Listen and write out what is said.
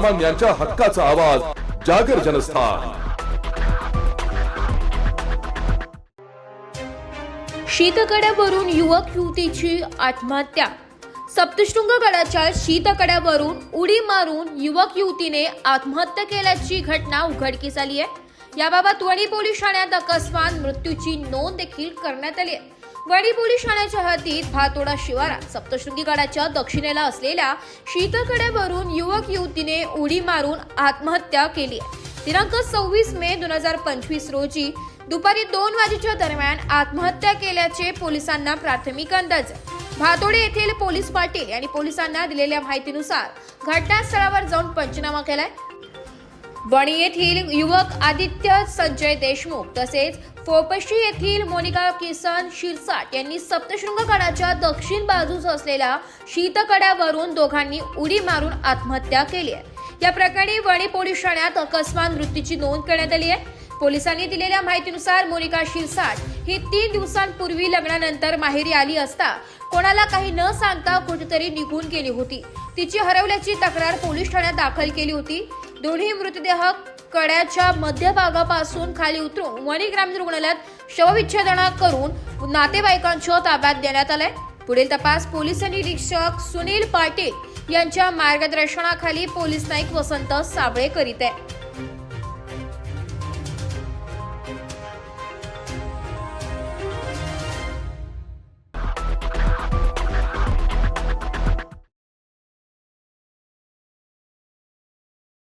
सर्वसामान्यांच्या हक्काचा आवाज जागर जनस्थान. शीतकड्यावरून युवक युवतीची आत्महत्या. सप्तशृंग गडाच्या शीतकड्यावरून उडी मारून युवक युवतीने आत्महत्या केल्याची घटना उघडकीस आली आहे याबाबत वणी पोलीस ठाण्यात अकस्मात मृत्यूची नोंद देखील करण्यात आली आहे वडी पोलीस ठाण्याच्या हद्दीत भातोडा शिवारात सप्तशृंगी गडाच्या दक्षिणेला असलेल्या शीतकड्यावरून युवक युवतीने उडी मारून आत्महत्या केली आहे. दिनांक सव्वीस मे दोन हजार पंचवीस रोजी दुपारी दोन वाजेच्या दरम्यान आत्महत्या केल्याचे पोलिसांना प्राथमिक अंदाज भातोडे येथील पोलीस पाटील यांनी पोलिसांना दिलेल्या माहितीनुसार घटनास्थळावर जाऊन पंचनामा केलाय. वणी येथील युवक आदित्य संजय देशमुख तसेच फोपशी येथील मोनिका किसन शिरसाट यांनी सप्तशृंग कडाच्या दक्षिण बाजूस असलेल्या शीतकड्यावरून दोघांनी उडी मारून आत्महत्या केली आहे. या प्रकरणी वणी पोलीस ठाण्यात अकस्मात मृत्यूची नोंद करण्यात आली आहे. पोलिसांनी दिलेल्या माहितीनुसार मोनिका शिरसाट ही तीन दिवसांपूर्वी लग्नानंतर माहेरी आली असता कोणाला काही न सांगता कुठेतरी निघून गेली होती. तिची हरवल्याची तक्रार पोलीस ठाण्यात दाखल केली होती. दोन्ही मृतदेह कड्याच्या मध्यभागापासून खाली उतरून वणी ग्रामीण रुग्णालयात शवविच्छेदना करून नातेवाईकांच्या ताब्यात देण्यात आलाय. पुढील तपास पोलीस निरीक्षक सुनील पाटील यांच्या मार्गदर्शनाखाली पोलीस नाईक वसंत साबळे करीत आहे.